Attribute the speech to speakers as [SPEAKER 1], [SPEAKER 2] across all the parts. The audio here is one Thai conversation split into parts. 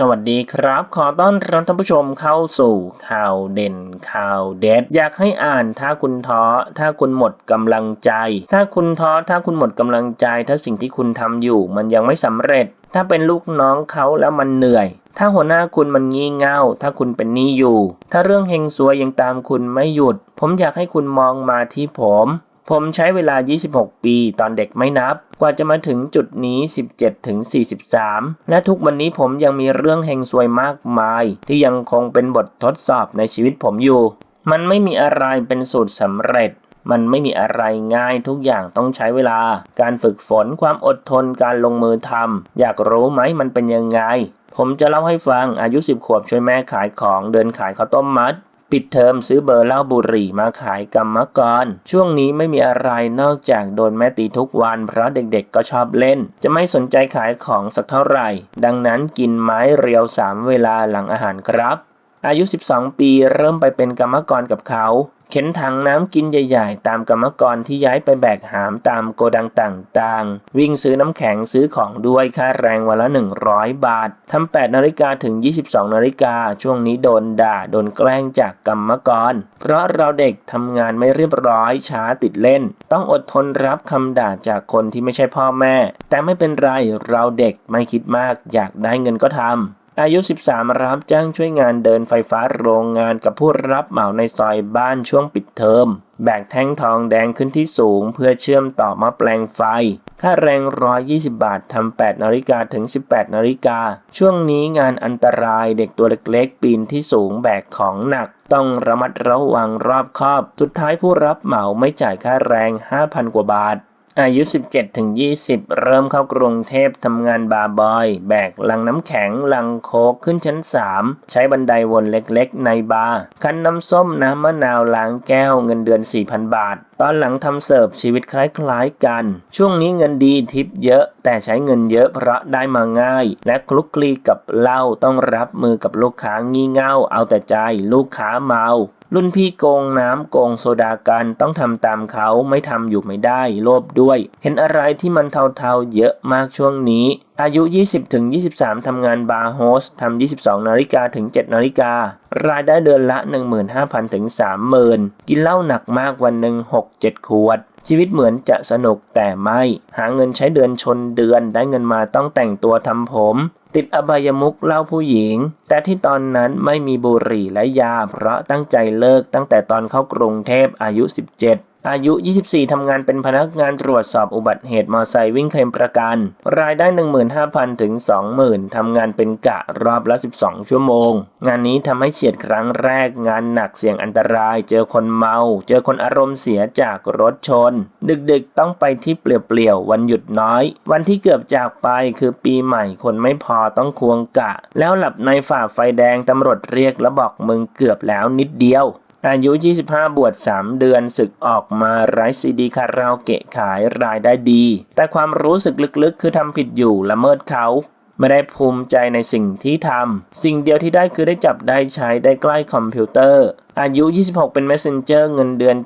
[SPEAKER 1] สวัสดีครับ ขอต้อนรับท่านผู้ชมเข้าสู่ข่าวเด่นข่าวเด็ด อยากให้อ่านถ้าคุณท้อถ้าคุณหมดกำลังใจ ถ้าคุณท้อถ้าคุณหมดกำลังใจ ถ้าสิ่งที่คุณทำอยู่มันยังไม่สำเร็จ ถ้าเป็นลูกน้องเขาแล้วมันเหนื่อย ถ้าหัวหน้าคุณมันงี่เง่า ถ้าคุณเป็นหนี้อยู่ ถ้าเรื่องเฮงซวยยังตามคุณไม่หยุด ผมอยากให้คุณมองมาที่ผม ผมใช้เวลา 26 ปี ตอนเด็กไม่นับ กว่าจะมาถึงจุดนี้ 17ถึง43 และทุกวันนี้ผมยังมีเรื่องเฮงซวยมากมาย ที่ยังคงเป็นบททดสอบในชีวิตผมอยู่ มันไม่มีอะไรเป็นสูตรสำเร็จ มันไม่มีอะไรง่ายทุกอย่างต้องใช้เวลา การฝึกฝนความอดทนการลงมือทำอยากรู้ไหมมันเป็นยังไงผมจะเล่าให้ฟังอายุ 10 ขวบช่วยแม่ขายของเดินขายข้าวต้มมัด ปิดเทอมซื้อเบอร์เหล้าบุหรี่มาขายกรรมกร ช่วงนี้ไม่มีอะไรนอกจากโดนแม่ตีทุกวันเพราะเด็กๆก็ชอบเล่น จะไม่สนใจขายของสักเท่าไหร่ ดังนั้นกินไม้เรียวสามเวลาหลังอาหารครับ อายุ 12 ปีเริ่มไปเป็นกรรมกรกับเขา เข็นถังน้ำกินใหญ่ ๆ ตามกรรมกรที่ย้ายไปแบกหามตามโกดังต่างๆ วิ่งซื้อน้ำแข็งซื้อของด้วยค่าแรงวันละ 100 บาททำ8นาฬิกาถึง 22นาฬิกาช่วงนี้โดนด่าโดนแกล้งจากกรรมกร เพราะเราเด็กทำงานไม่เรียบร้อยช้าติดเล่น ต้องอดทนรับคำด่าจากคนที่ไม่ใช่พ่อแม่ แต่ไม่เป็นไรเราเด็กไม่คิดมากอยากได้เงินก็ทำ อายุ 13 รับจ้างช่วยงานเดินไฟฟ้าโรงงานกับผู้รับเหมาในซอยบ้านช่วงปิดเทอม แบกแท่งทองแดงขึ้นที่สูงเพื่อเชื่อมต่อมาแปลงไฟ ค่าแรง 120 บาททำ8นาฬิกาถึง 18นาฬิกา ช่วงนี้งานอันตรายเด็กตัวเล็กๆ ปีนที่สูงแบกของหนัก ต้องระมัดระวังรอบคอบ สุดท้ายผู้รับเหมาไม่จ่ายค่าแรง 5,000 กว่าบาท อายุ 17ถึง20 เริ่มเข้ากรุงเทพทำงานบาร์บอย แบกลังน้ำแข็ง ลังโคกขึ้นชั้น 3 ใช้บันไดวนเล็กๆ ในบาร์คั้นน้ำส้มน้ำมะนาวล้างแก้วเงินเดือน 4,000 บาท ตอนหลังทำเสิร์ฟชีวิตคล้ายๆกัน ช่วงนี้เงินดีทิปเยอะ แต่ใช้เงินเยอะเพราะได้มาง่าย และคลุกคลีกับเหล้าต้องรับมือกับลูกค้างี่เง่าเอาแต่ใจลูกค้าเมา รุ่นพี่โกงน้ำโกงโซดากันต้องทำตามเขาไม่ทำอยู่ไม่ได้โลภด้วย เห็นอะไรที่มันเทาๆเยอะมากช่วงนี้ อายุ 20ถึง23 ทำงานบาร์โฮสทำ22 นาฬิกาถึง 7 นาฬิการายได้เดือนละ 15,000ถึง30,000 กินเหล้าหนักมากวันหนึ่ง6-7 ขวดชีวิตเหมือนจะสนุกแต่ไม่ หาเงินใช้เดือนชนเดือนได้เงินมาต้องแต่งตัวทำผม ติดอบายมุกเล่าผู้หญิง แต่ที่ตอนนั้นไม่มีบุหรี่และยา เพราะตั้งใจเลิกตั้งแต่ตอนเข้ากรุงเทพอายุ 17 อายุ 24 ทำงานเป็นพนักงานตรวจสอบอุบัติเหตุมอไซค์วิ่งเคลมประกัน รายได้ 15,000 ถึง 20,000 ทำงานเป็นกะรอบละ 12 ชั่วโมง งานนี้ทำให้เฉียดครั้งแรกงานหนักเสี่ยงอันตราย เจอคนเมา เจอคนอารมณ์เสียจากรถชน ดึกๆ ต้องไปที่เปลี่ยวๆ วันหยุดน้อย วันที่เกือบจากไปคือปีใหม่คนไม่พอต้องควงกะ แล้วหลับในฝ่าไฟแดงตำรวจเรียกแล้วบอกมึงเกือบแล้วนิดเดียว อายุ 25 บวช 3 เดือนศึกออกมาไร้ซีดีคาราโอเกะขายรายได้ดี แต่ความรู้สึกลึกๆ คือทำผิดอยู่ละเมิดเขา ไม่ได้ภูมิใจในสิ่งที่ทำ สิ่งเดียวที่ได้คือได้จับได้ใช้ได้ใกล้คอมพิวเตอร์ อายุ 26 เป็น Messenger เงินเดือน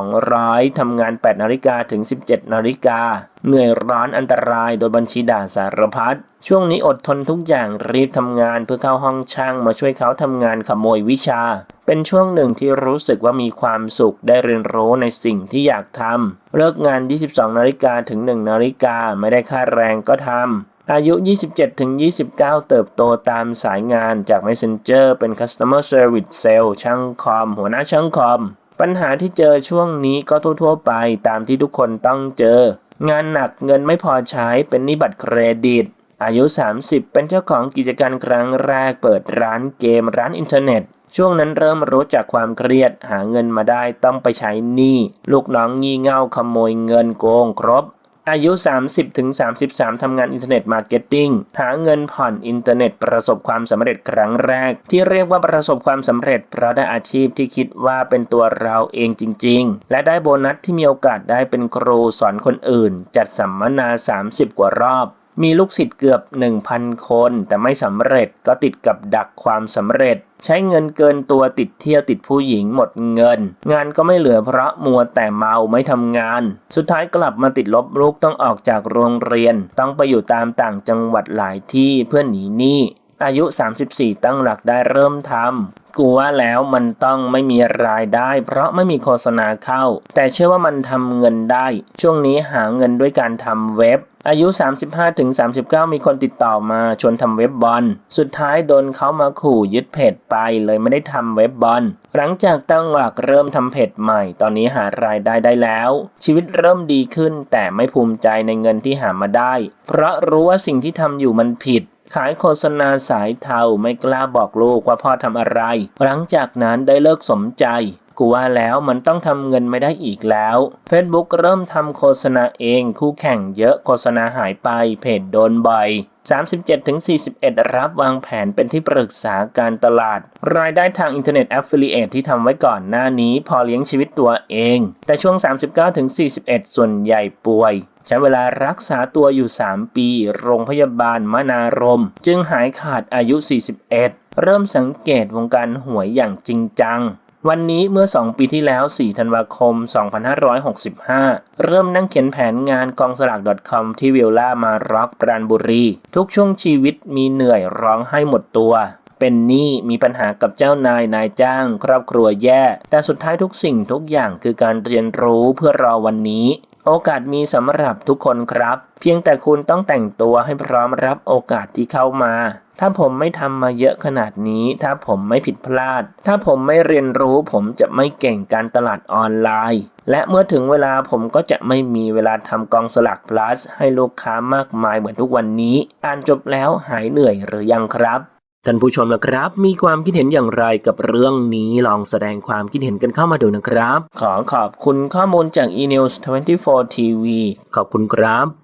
[SPEAKER 1] 7,200 ทำงาน 8 นาฬิกาถึง 17 นาฬิกา เหนื่อยร้อนอันตรายโดยบัญชีด่าสารพัด ช่วงนี้อดทนทุกอย่างรีบทำงานเพื่อเข้าห้องช่างมาช่วยเขาทำงานขโมยวิชา เป็นช่วงหนึ่งที่รู้สึกว่ามีความสุขได้เรียนรู้ในสิ่งที่อยากทำ เลิกงาน 22 นาฬิกาถึง 1 นาฬิกาไม่ได้ค่าแรงก็ทำ อายุ 27ถึง29 เติบโตตามสายงานจาก Messenger เป็น Customer Service Sale ช่างคอม หัวหน้าช่างคอม ปัญหาที่เจอช่วงนี้ก็ทั่วๆไปตามที่ทุกคนต้องเจอ งานหนักเงินไม่พอใช้เป็นนี้บัตรเครดิต อายุ 30 เป็นเจ้าของกิจการครั้งแรกเปิดร้านเกมร้านอินเทอร์เน็ต ช่วงนั้นเริ่มรู้จักความเครียดหาเงินมาได้ต้องไปใช้หนี้ลูกน้องงี่เง่าขโมยเงินโกงครบ อายุ 30ถึง33ทำงานอินเทอร์เน็ตมาร์เก็ตติ้งหาเงินผ่อนอินเทอร์เน็ตประสบความสำเร็จครั้งแรก ที่เรียกว่าประสบความสำเร็จ เพราะได้อาชีพที่คิดว่าเป็นตัวเราเองจริง ๆ และได้โบนัสที่มีโอกาสได้เป็นครูสอนคนอื่น จัดสัมมนา 30 กว่ารอบ มีลูกศิษย์เกือบ 1,000 คน แต่ไม่สำเร็จก็ติดกับดักความสำเร็จ ใช้เงินเกินตัวติดเที่ยวติดผู้หญิงหมดเงิน งานก็ไม่เหลือเพราะมัวแต่เมาไม่ทำงาน สุดท้ายกลับมาติดลบลูกต้องออกจากโรงเรียน ต้องไปอยู่ตามต่างจังหวัดหลายที่เพื่อหนีหนี้อายุ 34 ตั้งหลักได้เริ่มทำ กูว่าแล้วมันต้องไม่มีรายได้ เพราะไม่มีโฆษณาเข้า แต่เชื่อว่ามันทำเงินได้ ช่วงนี้หาเงินด้วยการทำเว็บ อายุ 35-39 มีคนติดต่อมาชวนทำเว็บบอล สุดท้ายโดนเขามาขู่ยึดเพจไปเลยไม่ได้ทำเว็บบอล หลังจากตั้งหลักเริ่มทำเพจใหม่ ตอนนี้หารายได้ได้แล้ว ชีวิตเริ่มดีขึ้นแต่ไม่ภูมิใจในเงินที่หามาได้ เพราะรู้ว่าสิ่งที่ทำอยู่มันผิด ขายโฆษณาสายเทาไม่กล้าบอกลูกว่าพ่อทำอะไร หลังจากนั้นได้เลิกสมใจ กูว่าแล้วมันต้องทำเงินไม่ได้อีกแล้ว Facebook เริ่มทำโฆษณาเองคู่แข่งเยอะโฆษณาหายไปเพจโดนบ่อย37-41 รับวางแผนเป็นที่ปรึกษาการตลาด รายได้ทางอินเทอร์เน็ต Affiliate ที่ทำไว้ก่อนหน้านี้พอเลี้ยงชีวิตตัวเอง แต่ช่วง 39-41 ส่วนใหญ่ป่วย ใช้เวลารักษาตัวอยู่ 3 ปี โรงพยาบาลมนารม จึงหายขาดอายุ 41 เริ่มสังเกตวงการหวยอย่างจริงจัง วันนี้เมื่อ 2 ปีที่แล้ว 4 ธันวาคม 2565 เริ่มนั่งเขียนแผนงานกองสลาก .com ที่วิลล่ามาร็อกปราณบุรี ทุกช่วงชีวิตมีเหนื่อยร้องให้หมดตัว เป็นหนี้มีปัญหากับเจ้านายนายจ้าง ครอบครัวแย่ แต่สุดท้ายทุกสิ่งทุกอย่างคือการเรียนรู้เพื่อรอวันนี้ โอกาสมีสำหรับทุกคนครับ เพียงแต่คุณต้องแต่งตัวให้พร้อมรับโอกาสที่เข้ามา ถ้าผมไม่ทำมาเยอะขนาดนี้ ถ้าผมไม่ผิดพลาด ถ้าผมไม่เรียนรู้ ผมจะไม่เก่งการตลาดออนไลน์ และเมื่อถึงเวลาผมก็จะไม่มีเวลาทำกองสลาก plus ให้ลูกค้ามากมายเหมือนทุกวันนี้ อ่านจบแล้วหายเหนื่อยหรือยังครับ ท่านผู้ชมนะครับ มีความคิดเห็นอย่างไรกับเรื่องนี้ลองแสดงความคิดเห็นกันเข้ามาดูนะครับ ขอขอบคุณข้อมูลจาก eNews 24 TV ขอบคุณครับ